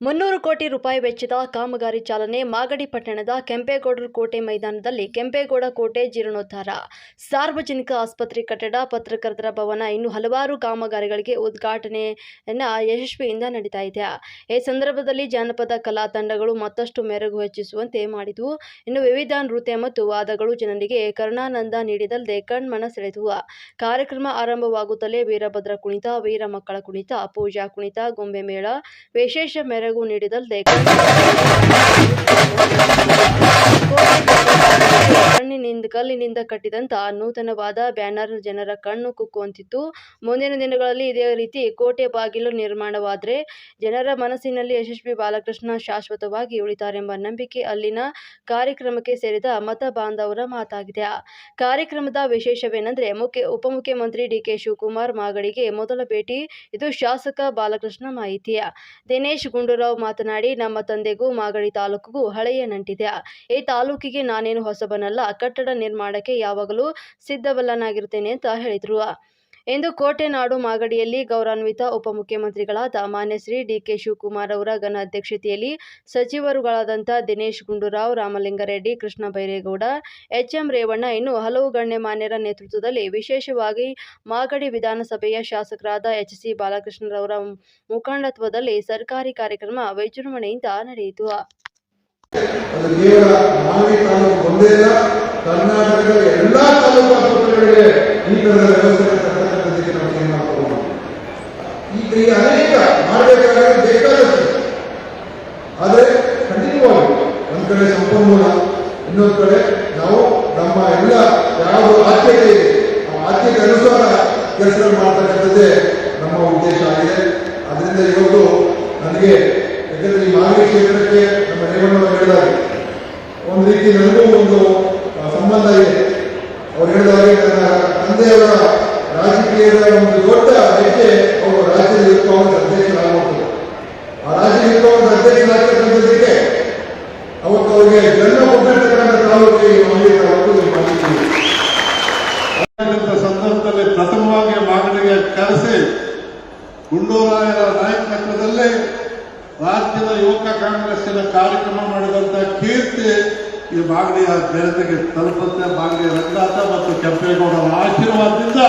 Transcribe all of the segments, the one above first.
ಮುನ್ನೂರು ಕೋಟಿ ರೂಪಾಯಿ ವೆಚ್ಚದ ಕಾಮಗಾರಿ ಚಾಲನೆ ಮಾಗಡಿ ಪಟ್ಟಣದ ಕೆಂಪೇಗೌಡರ ಕೋಟೆ ಮೈದಾನದಲ್ಲಿ ಕೆಂಪೇಗೌಡ ಕೋಟೆ ಜೀರ್ಣೋದ್ಧಾರ. ಸಾರ್ವಜನಿಕ ಆಸ್ಪತ್ರೆ ಕಟ್ಟಡ, ಪತ್ರಕರ್ತರ ಭವನ, ಇನ್ನು ಹಲವಾರು ಕಾಮಗಾರಿಗಳಿಗೆ ಉದ್ಘಾಟನೆಯನ್ನು ಯಶಸ್ವಿಯಿಂದ ನಡೀತಾ ಇದೆ. ಈ ಸಂದರ್ಭದಲ್ಲಿ ಜಾನಪದ ಕಲಾ ತಂಡಗಳು ಮತ್ತಷ್ಟು ಮೆರುಗು ಹೆಚ್ಚಿಸುವಂತೆ ಮಾಡಿದವು ಇನ್ನು ವಿವಿಧ ನೃತ್ಯ ಮತ್ತು ವಾದಗಳು ಜನರಿಗೆ ಕರುಣಾನಂದ ನೀಡಿದಲ್ಲದೆ ಕಣ್ಮನ ಸೆಳೆದವು ಕಾರ್ಯಕ್ರಮ ಆರಂಭವಾಗುತ್ತಲೇ ವೀರಭದ್ರ ಕುಣಿತ, ವೀರ ಮಕ್ಕಳ ಕುಣಿತ, ಪೂಜಾ ಕುಣಿತ, ಗೊಂಬೆ ಮೇಳ, ವಿಶೇಷ ಮೆರುಗು ನೀಡಿದಲ್ಲದೆ ಕಣ್ಣಿನಿಂದ, ಕಲ್ಲಿನಿಂದ ಕಟ್ಟಿದಂತ ನೂತನವಾದ ಬ್ಯಾನರ್ ಜನರ ಕಣ್ಣು ಕುಕ್ಕುವಂತಿತ್ತು. ಮುಂದಿನ ದಿನಗಳಲ್ಲಿ ಇದೇ ರೀತಿ ಕೋಟೆ ಬಾಗಿಲು ನಿರ್ಮಾಣವಾದರೆ ಜನರ ಮನಸ್ಸಿನಲ್ಲಿ ಯಶಸ್ವಿ ಬಾಲಕೃಷ್ಣ ಶಾಶ್ವತವಾಗಿ ಉಳಿತಾರೆಂಬ ನಂಬಿಕೆ ಅಲ್ಲಿನ ಕಾರ್ಯಕ್ರಮಕ್ಕೆ ಸೇರಿದ ಮತ ಬಾಂಧವರ ಮಾತಾಗಿದೆ. ಕಾರ್ಯಕ್ರಮದ ವಿಶೇಷವೇನೆಂದರೆ ಮುಖ್ಯ ಉಪಮುಖ್ಯಮಂತ್ರಿ ಡಿಕೆ ಶಿವಕುಮಾರ್ ಮಾಗಡಿಗೆ ಮೊದಲ ಭೇಟಿ. ಇದು ಶಾಸಕ ಬಾಲಕೃಷ್ಣ ಮಾಹಿತಿಯ ದಿನೇಶ್ ಗುಂಡೂರಾವ್ ಮಾತನಾಡಿ, ನಮ್ಮ ತಂದೆಗೂ ಮಾಗಡಿ ತಾಲೂಕಿಗೂ ಹಳೆಯ ನಂಟಿದೆ. ಈ ತಾಲೂಕಿಗೆ ನಾನೇನು ಹೊಸಬನಲ್ಲ, ಕಟ್ಟಡ ನಿರ್ಮಾಣಕ್ಕೆ ಯಾವಾಗಲೂ ಸಿದ್ಧವಲ್ಲನಾಗಿರುತ್ತೇನೆ ಅಂತ ಹೇಳಿದರು. ಇಂದು ಕೋಟೆನಾಡು ಮಾಗಡಿಯಲ್ಲಿ ಗೌರವಾನ್ವಿತ ಉಪಮುಖ್ಯಮಂತ್ರಿಗಳಾದ ಮಾನ್ಯಶ್ರೀ ಡಿಕೆ ಶಿವಕುಮಾರ್ ಅವರ ಘನ ಅಧ್ಯಕ್ಷತೆಯಲ್ಲಿ ಸಚಿವರುಗಳಾದಂಥ ದಿನೇಶ್ ಗುಂಡೂರಾವ್, ರಾಮಲಿಂಗಾರೆಡ್ಡಿ, ಕೃಷ್ಣ ಬೈರೇಗೌಡ, ಎಚ್ಎಂ ರೇವಣ್ಣ ಇನ್ನು ಹಲವು ಗಣ್ಯಮಾನ್ಯರ ನೇತೃತ್ವದಲ್ಲಿ ವಿಶೇಷವಾಗಿ ಮಾಗಡಿ ವಿಧಾನಸಭೆಯ ಶಾಸಕರಾದ ಎಚ್ ಸಿ ಬಾಲಕೃಷ್ಣರವರ ಮುಖಂಡತ್ವದಲ್ಲಿ ಸರ್ಕಾರಿ ಕಾರ್ಯಕ್ರಮ ವಿಜೃಂಭಣೆಯಿಂದ ನಡೆಯಿತು. ಈಗ ಅನೇಕ ಮಾಡಬೇಕಾದ್ರೆ ಬೇಕಾದಷ್ಟು ಆದರೆ ಖಂಡಿತವಾಗಿ ಒಂದ್ ಕಡೆ ಸಂಪನ್ಮೂಲ, ಇನ್ನೊಂದು ಕಡೆ ನಾವು ನಮ್ಮ ಎಲ್ಲ ಯಾವ ಆದ್ಯತೆ ಇದೆ, ಆ ಆದ್ಯತೆ ಅನುಸಾರ ಕೆಲಸ ಮಾಡ್ತಕ್ಕಂಥದ್ದೇ ನಮ್ಮ ಉದ್ದೇಶ ಆಗಿದೆ. ಅದರಿಂದ ಇವತ್ತು ನನಗೆ ಯಾಕಂದ್ರೆ ಈ ಮಾನವ ಕ್ಷೇತ್ರಕ್ಕೆ ನಮ್ಮ ರೇವಣ್ಣವರು ಹೇಳಿದಾಗ ಒಂದು ರೀತಿ ನನಗೂ ಒಂದು ಸಂಬಂಧ ಇದೆ. ಅವ್ರು ಹೇಳಿದಾಗೆ ನನ್ನ ತಂದೆಯವರ ರಾಜಕೀಯದ ಒಂದು ದೊಡ್ಡ ಹೆಜ್ಜೆ ಅವರು ರಾಜ್ಯದ ಯುದ್ಧ ಕಾಂಗ್ರೆಸ್ ಅಧ್ಯಕ್ಷರಾಗಬಹುದು ಯುದ್ಧ ಕಾಂಗ್ರೆಸ್ ಅಧ್ಯಕ್ಷರಾಗ್ತಕ್ಕಂಥದ್ದಕ್ಕೆ ಅವತ್ತು ಅವರಿಗೆ ಜನ್ಮ ಕೊಟ್ಟಿರ್ತಕ್ಕಂಥ ಈ ಸಂದರ್ಭದಲ್ಲಿ ಪ್ರಥಮವಾಗಿ ಮಾಗಡಿಗೆ ಕರೆಸಿ ಗುಂಡೂರಾಯರ ನಾಯಕತ್ವದಲ್ಲಿ ರಾಜ್ಯದ ಯುವಕ ಕಾಂಗ್ರೆಸ್ಸಿನ ಕಾರ್ಯಕ್ರಮ ಮಾಡಿದಂಥ ಕೀರ್ತಿ ಈ ಮಾಗಡಿಯ ಜನತೆಗೆ ತಲುಪುತ್ತೆ. ಮಾಗಡಿಯ ರಂಗಾತ ಮತ್ತು ಕೆಂಪೇಗೌಡರ ಆಶೀರ್ವಾದದಿಂದ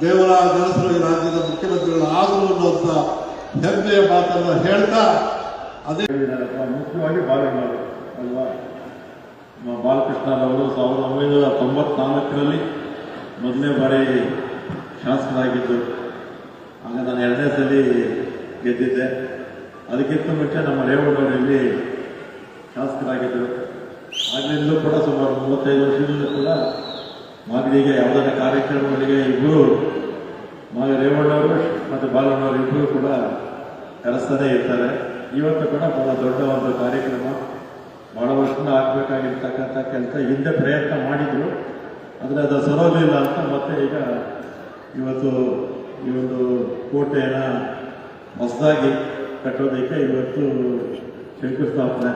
ದೇವರ ಜನಸರು ರಾಜ್ಯದ ಮುಖ್ಯಮಂತ್ರಿಗಳು ಆದರು ಅನ್ನುವಂಥ ಹೆಮ್ಮೆಯ ಮಾತನ್ನು ಹೇಳ್ತಾ ಅದೇ ಮುಖ್ಯವಾಗಿ ಬಾಲಕರು ಅಲ್ವಾ? ಬಾಲಕೃಷ್ಣರವರು ಸಾವಿರದ ಒಂಬೈನೂರ ತೊಂಬತ್ನಾಲ್ಕರಲ್ಲಿ ಮೊದಲನೇ ಬಾರಿ ಶಾಸಕರಾಗಿದ್ದರು ಆಗ ನಾನು ಎರಡನೇ ಸಲ ಗೆದ್ದಿದ್ದೆ. ಅದಕ್ಕಿಂತ ಮುಂಚೆ ನಮ್ಮ ರೇವಣ್ಣವರಲ್ಲಿ ಶಾಸಕರಾಗಿದ್ದರು. ಆಗಲಿಂದಲೂ ಕೂಡ ಸುಮಾರು ಮೂವತ್ತೈದು ವರ್ಷದಿಂದ ಕೂಡ ಮಾಗಡಿಗೆ ಯಾವುದಾರ ಕಾರ್ಯಕ್ರಮಗಳಿಗೆ ಇಬ್ಬರು ಮಗ ರೇವಣ್ಣವರು ಮತ್ತು ಬಾಲಣ್ಣವರು ಇಬ್ಬರು ಕೂಡ ಕರೆಸ್ತಾನೆ ಇರ್ತಾರೆ. ಇವತ್ತು ಕೂಡ ಬಹಳ ದೊಡ್ಡ ಒಂದು ಕಾರ್ಯಕ್ರಮ. ಬಹಳ ಆಗ್ಬೇಕಾಗಿರ್ತಕ್ಕಂಥ ಕೆಲಸ. ಹಿಂದೆ ಪ್ರಯತ್ನ ಮಾಡಿದ್ರು. ಆದರೆ ಅದು ಸರೋಲಿಲ್ಲ ಅಂತ ಮತ್ತೆ ಈಗ ಇವತ್ತು ಈ ಒಂದು ಕೋಟೆಯನ್ನು ಹೊಸದಾಗಿ ಕಟ್ಟೋದಕ್ಕೆ ಇವತ್ತು ಶಂಕುಸ್ಥಾಪನೆ.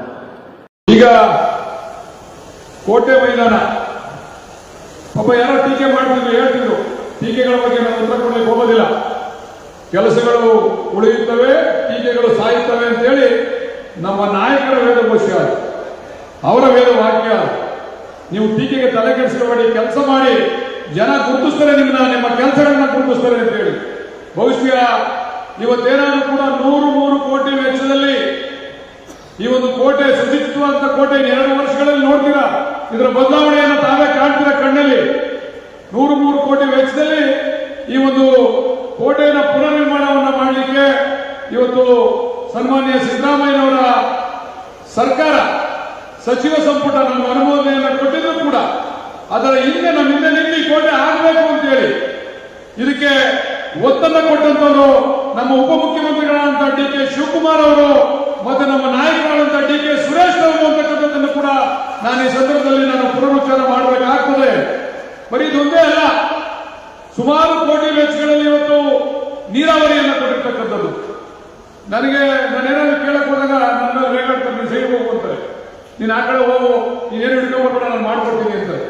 ಈಗ ಕೋಟೆ ಮೈದಾನ. ಪಾಪ ಯಾರೋ ಟೀಕೆ ಮಾಡ್ತಿದ್ರು ಹೇಳ್ತಿದ್ರು. ಟೀಕೆಗಳ ಬಗ್ಗೆ ನಾವು ಉತ್ತರ ಕೊಡಲಿಕ್ಕೆ ಹೋಗೋದಿಲ್ಲ. ಕೆಲಸಗಳು ಉಳಿಯುತ್ತವೆ, ಟೀಕೆಗಳು ಸಾಯುತ್ತವೆ ಅಂತೇಳಿ ನಮ್ಮ ನಾಯಕರ ವೇದಘೋಷ ಅದು. ಅವರ ವೇದ ವಾಕ್ಯ ನೀವು ಟೀಕೆಗೆ ತಲೆ ಕೆಡಿಸಿಕೊಂಡು ಕೆಲಸ ಮಾಡಿ, ಜನ ಗುರುತಿಸ್ತಾರೆ ನಿಮ್ಮನ್ನ, ನಿಮ್ಮ ಕೆಲಸಗಳನ್ನ ಗುರುತಿಸ್ತಾರೆ ಅಂತ ಹೇಳಿ ಭವಿಷ್ಯ ಇವತ್ತೇನಾದ್ರೂ ಕೂಡ ನೂರು, ಮೂರು ಕೋಟಿ ವೆಚ್ಚದಲ್ಲಿ ಈ ಒಂದು ಕೋಟೆ ಸುಚಿತ್ವ ಅಂತ ಕೋಟೆ ಎರಡು ವರ್ಷಗಳಲ್ಲಿ ನೋಡ್ತೀರಾ ಇದರ ಬದಲಾವಣೆಯನ್ನು ತಾವೇ ಕಾಣ್ತೀರಾ ಕಣ್ಣಲ್ಲಿ ನೂರು ಮೂರು ಕೋಟಿ ವೆಚ್ಚದಲ್ಲಿ ಈ ಒಂದು ಕೋಟೆಯ ಪುನರ್ನಿರ್ಮಾಣವನ್ನು ಮಾಡಲಿಕ್ಕೆ ಇವತ್ತು ಸನ್ಮಾನ್ಯ ಸಿದ್ದರಾಮಯ್ಯನವರ ಸರ್ಕಾರ ಸಚಿವ ಸಂಪುಟ ನಮ್ಮ ಅನುಮೋದನೆಯನ್ನು ಕೊಟ್ಟಿದ್ರು ಕೂಡ ಅದರ ಹಿಂದೆ ನಮ್ಮ ಹಿಂದೆ ನಿಲ್ಲಿ ಕೋಟೆ ಆಗಬೇಕು ಅಂತೇಳಿ ಇದಕ್ಕೆ ಒತ್ತನ್ನ ಕೊಟ್ಟಂತವರು ನಮ್ಮ ಉಪಮುಖ್ಯಮಂತ್ರಿಗಳಾದಂತಹ ಡಿ ಕೆ ಶಿವಕುಮಾರ್ ಅವರು ಮತ್ತೆ ನಮ್ಮ ನಾಯಕರಾದಂತಹ ಡಿ ಕೆ ಸುರೇಶ್ ಅವರು ಅಂತಕ್ಕಂಥದ್ದನ್ನು ಕೂಡ ನಾನು ಈ ಸಂದರ್ಭದಲ್ಲಿ ನಾನು ಪುನರುಚ್ಚಾರ ಮಾಡಬೇಕಾಗ್ತದೆ ಬರೀ ಇದೊಂದೇ ಅಲ್ಲ. ಸುಮಾರು ಕೋಟಿ ವೆಚ್ಚಗಳಲ್ಲಿ ಇವತ್ತು ಕೊಟ್ಟಿರ್ತಕ್ಕಂಥದ್ದು ನನಗೆ ನಾನೇನಾದ್ರು ಕೇಳಕ್ ಹೋದಾಗ ನನ್ನ ಮೇಲೆ ರೇಗಾಡ್ತಾರೆ ನೀನು ಹೋಗು ಅಂತಾರೆ. ನೀನು ಆ ಕಡೆ ಹೋಗು ನೀನೇನು ಹಿಡ್ಕೊಂಡ್ಬಿಟ್ಟು ನಾನು ಮಾಡ್ಕೊಡ್ತೀನಿ ಅಂತಾರೆ.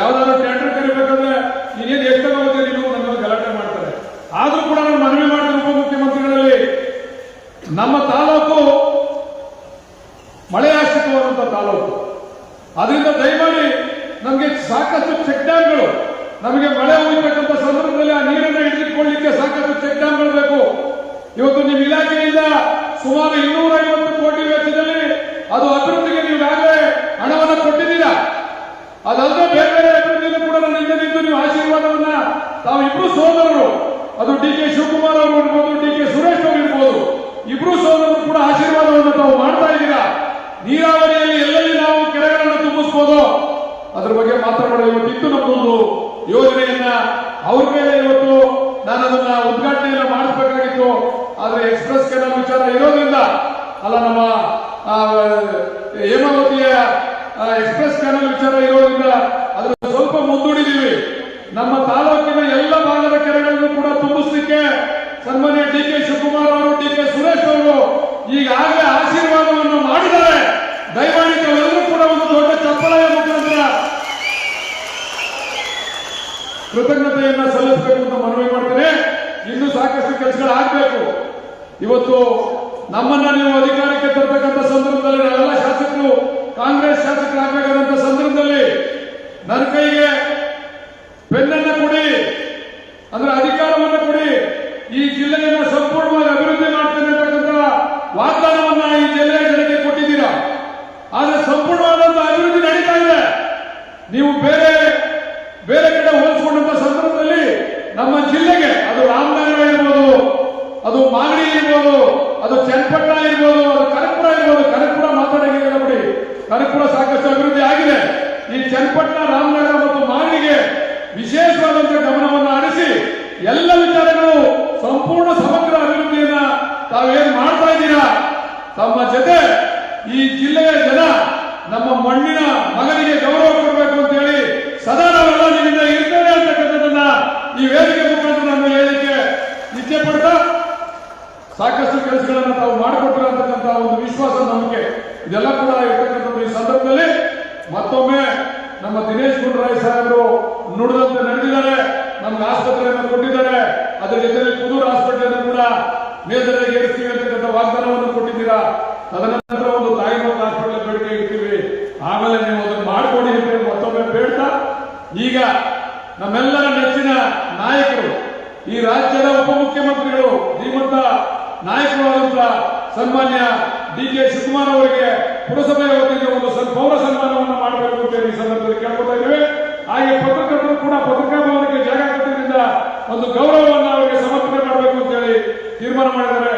ಯಾವ್ದಾದ್ರು ಟ್ಯಾಂಡರ್ ಕರಿಬೇಕಂದ್ರೆ ನೀನೇನು ಎಷ್ಟು ಆಗುತ್ತೆ ನೀನು ನನ್ನ ಗಲಾಟೆ ಮಾಡ್ತಾರೆ. ಆದ್ರೂ ಕೂಡ ನಾನು ಮನವಿ ಮಾಡಿದ ಉಪಮುಖ್ಯಮಂತ್ರಿಗಳಲ್ಲಿ. ನಮ್ಮ ತಾಲೂಕು ಮಳೆ ಆಶ್ರಿತವಾದಂಥ ತಾಲೂಕು. ಅದರಿಂದ ದಯಮಾಡಿ ನಮಗೆ ಸಾಕಷ್ಟು ಚೆಕ್ ಡ್ಯಾಮ್ಗಳು ನಮಗೆ ಮಳೆ ಹೋಗ್ಬೇಕಂತ ಸಂದರ್ಭದಲ್ಲಿ ಆ ನೀರನ್ನು ಹಿಡಿದಿಟ್ಕೊಳ್ಳಿಕ್ಕೆ ಸಾಕಷ್ಟು ಚೆಕ್ ಡ್ಯಾಮ್ಗಳು ಬೇಕು. ಇವತ್ತು ನಿಮ್ಮ ಇಲಾಖೆಯಿಂದ ಸುಮಾರು ಇನ್ನೂರ ಐವತ್ತು ಕೋಟಿ ವೆಚ್ಚದಲ್ಲಿ ಅದು ಅಭಿವೃದ್ಧಿಗೆ ನೀವು ಈಗಾಗಲೇ ಹಣವನ್ನು ಕೊಟ್ಟಿದ್ದೀರಾ? ಅದಲ್ಲದೆ ಬೇರೆ ಬೇರೆ ಅಭಿವೃದ್ಧಿಯಲ್ಲೂ ಕೂಡ ನನ್ನ ನಿಂತು ನೀವು ಆಶೀರ್ವಾದವನ್ನ ತಾವು ಇಬ್ರು ಸೋದರರು. ಅದು ಡಿ ಕೆ ಶಿವಕುಮಾರ್ ಅವರು ಇರ್ಬೋದು, ಡಿ ಕೆ ಸುರೇಶ್ ಅವರು ಇರ್ಬೋದು. ಇಬ್ರು ಸೋದರರು ಕೂಡ ಆಶೀರ್ವಾದವನ್ನು ತಾವು ಮಾಡ್ತಾ ಇದ್ದೀರಾ? ನೀರಾವರಿಯಲ್ಲಿ ಎಲ್ಲೆಲ್ಲಿ ನಾವು ಕೆರೆಗಳನ್ನು ತುಂಬಿಸ್ಬೋದು? ಅದ್ರ ಬಗ್ಗೆ ಮಾತಾಡೋಣ ಇವತ್ತಿತ್ತು ನಮ್ಮದೊಂದು ಯೋಜನೆಯನ್ನ ಅವ್ರ ಮೇಲೆ ಇವತ್ತು ನಾನು ಅದನ್ನ ಉದ್ಘಾಟನೆಯನ್ನ ಮಾಡಿಸಬೇಕಾಗಿತ್ತು ಆದ್ರೆ ಎಕ್ಸ್ಪ್ರೆಸ್ ಕೆನಲ್ ವಿಚಾರ ಇರೋದ್ರಿಂದ ಅಲ್ಲ, ನಮ್ಮ ಹೇಮಾವತಿಯ ಎಕ್ಸ್ಪ್ರೆಸ್ ಚಾನಲ್ ವಿಚಾರ ಇರೋದ್ರಿಂದ ಅದರ ಸ್ವಲ್ಪ ಮುಂದೂಡಿದೀವಿ ನಮ್ಮ ತಾಲೂಕಿನ ಎಲ್ಲ ಭಾಗದ ಕೆರೆಗಳನ್ನು ಕೂಡ ತುಂಬಿಸಲಿಕ್ಕೆ ಸನ್ಮಾನ್ಯ ಡಿ ಕೆ ಶಿವಕುಮಾರ್ ಅವರು, ಡಿ ಕೆ ಸುರೇಶ್ ಅವರು ಈಗಾಗಲೇ ಆಶೀರ್ವಾದವನ್ನು ಮಾಡಿದ್ದಾರೆ. ದಯಮಾಡಿ ಎಲ್ಲರೂ ಕೂಡ ಒಂದು ದೊಡ್ಡ ಚಪ್ಪಲೆಯ ಮುಖಾಂತರ ಕೃತಜ್ಞತೆಯನ್ನ ಸಲ್ಲಿಸಬೇಕು ಅಂತ ಮನವಿ ಮಾಡ್ತೇನೆ. ಇನ್ನೂ ಸಾಕಷ್ಟು ಕೆಲಸಗಳಾಗಬೇಕು. ಇವತ್ತು ನಮ್ಮನ್ನ ನೀವು ಅಧಿಕಾರಕ್ಕೆ ತರಬೇಕಂತ ಸಂದರ್ಭದಲ್ಲಿ ನಾವೆಲ್ಲ ಶಾಸಕರು, ಕಾಂಗ್ರೆಸ್ ಶಾಸಕರಾಗಬೇಕಾದಂತ ಸಂದರ್ಭದಲ್ಲಿ ನನ್ನ ಕೈಗೆ ಪೆನ್ನನ್ನ ಕೊಡಿ, ಅಂದ್ರೆ ಅಧಿಕಾರವನ್ನು ಕೊಡಿ. ಈ ಜಿಲ್ಲೆಯನ್ನು ಸಂಪೂರ್ಣವಾಗಿ ಅಭಿವೃದ್ಧಿ ಮಾಡ್ತೇನೆ ಅಂತಕ್ಕಂಥ ವಾಗ್ದಾನವನ್ನ ಈ ಜಿಲ್ಲೆಯ ಜನತೆ ಕೊಟ್ಟಿದ್ದೀರಾ ಆದ್ರೆ ಸಂಪೂರ್ಣವಾದಂತಹ ಅಭಿವೃದ್ಧಿ ನಡೀತಾ ಇದೆ ನೀವು ಬೇರೆ ಬೇರೆ ಕಡೆ ಹೋಲಿಸಿಕೊಂಡಂತ ಸಂದರ್ಭದಲ್ಲಿ ನಮ್ಮ ಜಿಲ್ಲೆಗೆ ಅದು ರಾಮನಗರ ಇರ್ಬೋದು ಅದು ಮಾಗಡಿ ಇರ್ಬೋದು ಚನ್ನಪಟ್ಟಣ ಇರ್ಬೋದು ಕನಕಪುರ ಇರ್ಬೋದು ಕನಕಪುರ ಮಾತಾಡಿದ್ದೀರ ನೋಡಿ ಕನಕಪುರ ಸಾಕಷ್ಟು ಅಭಿವೃದ್ಧಿ ಆಗಿದೆ. ಈ ಚನ್ನಪಟ್ಟಣ, ರಾಮನಗರ ಮತ್ತು ಮಾಗಡಿಗೆ ವಿಶೇಷವಾದಂತಹ ಗಮನವನ್ನು ಹರಿಸಿ ಎಲ್ಲ ವಿಚಾರಗಳು ಸಂಪೂರ್ಣ ಸಮಗ್ರ ಅಭಿವೃದ್ಧಿಯನ್ನ ತಾವೇನು ಮಾಡ್ತಾ ಇದ್ದೀರಾ? ತಮ್ಮ ಜೊತೆ ಈ ಜಿಲ್ಲೆಯ ಜನ ನಮ್ಮ ಮಣ್ಣಿನ ಮಗನಿಗೆ ಗೌರವ ಕೊಡಬೇಕು ಅಂತ ಹೇಳಿ ಸದಾ ನಾವೆಲ್ಲ ನಿಮ್ಮಿಂದ ಇರ್ತೇವೆ ಅಂತಕ್ಕಂಥದ್ದನ್ನ ಈ ವೇದಿಕೆ ಮುಖಾಂತರ ನಾನು ಹೇಳಲಿಕ್ಕೆ ಇಚ್ಛೆ ಪಡ್ತಾ ಸಾಕಷ್ಟು ಕೆಲಸಗಳನ್ನು ತಾವು ಮಾಡಿಕೊಟ್ಟಿರೋ ಅಂತಕ್ಕಂಥ ಒಂದು ವಿಶ್ವಾಸ ನಂಬಿಕೆ ಇದೆಲ್ಲ ಕೂಡ ಇರ್ತಕ್ಕಂಥದ್ದು ಈ ಸಂದರ್ಭದಲ್ಲಿ ಮತ್ತೊಮ್ಮೆ ನಮ್ಮ ದಿನೇಶ್ ಗುಂಡರಾಯ್ ಸಾಹೇಬರು ನುಡಿದಂತೆ ನಡೆದಿದ್ದಾರೆ, ನಮ್ಗೆ ಆಸ್ಪತ್ರೆಯನ್ನು ಕೊಟ್ಟಿದ್ದಾರೆ. ಅದರ ಜೊತೆಯಲ್ಲಿ ಪುದೂರು ಆಸ್ಪತ್ರೆಯನ್ನು ಕೂಡ ಮೇಲ್ದರ್ಜೆಗೆ ಏರಿಸ್ತೀವಿ ಅಂತಕ್ಕಂಥ ವಾಗ್ದಾನವನ್ನು ಕೊಟ್ಟಿದ್ದೀರಾ? ತದನಂತರ ಒಂದು ತಾಯಿಮಗ ಹಾಸ್ಪಿಟಲ್ ಬೇಡಿಕೆ ಇಡ್ತೀವಿ ಆಮೇಲೆ ನೀವು ಅದನ್ನು ಮಾಡಿಕೊಡಿ ಅಂತ ಹೇಳಿ ಮತ್ತೊಮ್ಮೆ ಬೇಡ್ತಾ ಈಗ ನಮ್ಮೆಲ್ಲರ ನೆಚ್ಚಿನ ನಾಯಕರು ಈ ರಾಜ್ಯದ ಉಪಮುಖ್ಯಮಂತ್ರಿಗಳು ಧೀಮಂತ ನಾಯಕರಾದಂತ ಸನ್ಮಾನ್ಯ ಡಿ ಕೆ ಶಿವಕುಮಾರ್ ಅವರಿಗೆ ಪುರಸಭೆಯ ವತಿಯಿಂದ ಒಂದು ಪೌರ ಸನ್ಮಾನವನ್ನು ಮಾಡಬೇಕು ಅಂತ ಈ ಸಂದರ್ಭದಲ್ಲಿ ಕೇಳ್ಕೊತಾ ಇದ್ದೇವೆ. ಹಾಗೆ ಪತ್ರಕರ್ತರು ಕೂಡ ಪತ್ರಿಕಾ ಭವನಕ್ಕೆ ಜಾಗ ಕೊಟ್ಟಿದ್ದರಿಂದ ಒಂದು ಗೌರವವನ್ನು ಅವರಿಗೆ ಸಮರ್ಪಣೆ ಮಾಡಬೇಕು ಅಂತ ಹೇಳಿ ತೀರ್ಮಾನ ಮಾಡಿದ್ದಾರೆ.